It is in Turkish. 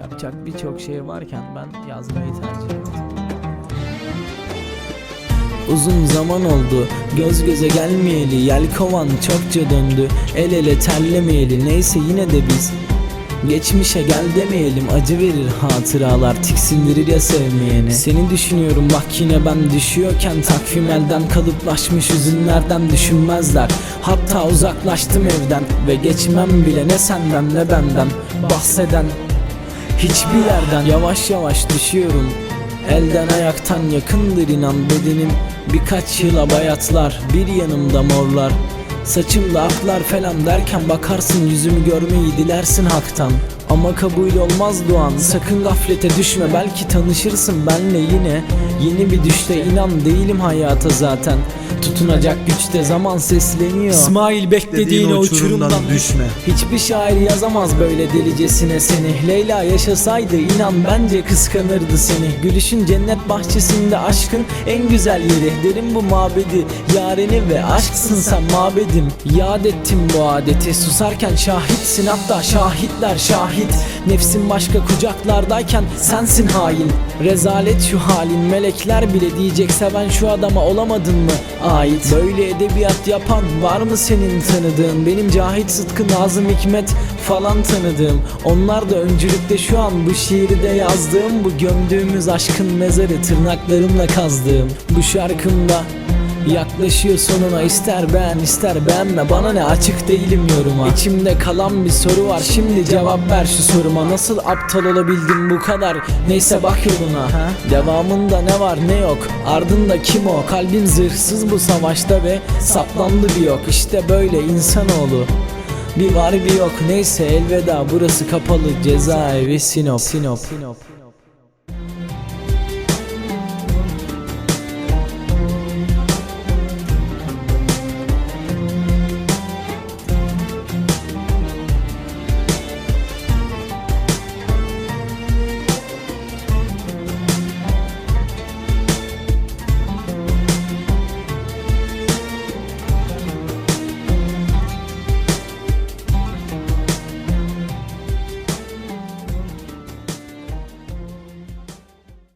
Yapacak birçok şey varken ben yazmayı tercih ettim. Uzun zaman oldu Göz göze gelmeyeli Yelkovan çokça döndü El ele terlemeyeli Neyse yine de biz Geçmişe gel demeyelim acı verir hatıralar tiksindirir ya sevmeyeni. Seni düşünüyorum bak yine ben düşüyorken takvim elden kalıplaşmış üzünlerden düşünmezler. Hatta uzaklaştım evden ve geçmem bile ne senden ne benden. Bahseden Hiçbir yerden yavaş yavaş düşüyorum. Elden ayaktan yakındır inan bedenim. Birkaç yıla bayatlar bir yanımda morlar Saçımda aklar falan derken bakarsın yüzümü görmeyi dilersin haktan Ama kabul olmaz duan sakın gaflete düşme. Belki tanışırsın benle yine. Yeni bir düşte inan değilim hayata zaten. Tutunacak güçte zaman sesleniyor. İsmail beklediğin o uçurumdan düşme. Hiçbir şair yazamaz böyle delicesine seni. Leyla yaşasaydı inan bence kıskanırdı seni. Gülüşün cennet bahçesinde aşkın en güzel yeri. Derim bu mabedi yareni ve aşksın sen mabedim. Yad ettim bu adeti. Susarken şahitsin hatta şahitler şahit Nefsin başka kucaklardayken sensin hain. Rezalet şu halin melekler bile diyecekse ben şu adama olamadın mı? Ait. Böyle edebiyat yapan var mı senin tanıdığın? Benim Cahit Sıtkı Nazım Hikmet falan tanıdığım. Onlar da öncülükte şu an bu şiiri de yazdığım Bu gömdüğümüz aşkın mezarı tırnaklarımla kazdığım. Bu şarkımda Yaklaşıyor sonuna ister beğen ister beğenme Bana ne açık değilim yoruma. İçimde kalan bir soru var şimdi cevap ver şu soruma. Nasıl aptal olabildim bu kadar? Neyse bak yoluna ha? Devamında ne var ne yok? Ardında kim o? Kalbin zırhsız bu savaşta ve Saplandı bir yok. İşte böyle insanoğlu. Bir var bir yok. Neyse elveda. Burası kapalı. Cezaevi Sinop Sinop. Sinop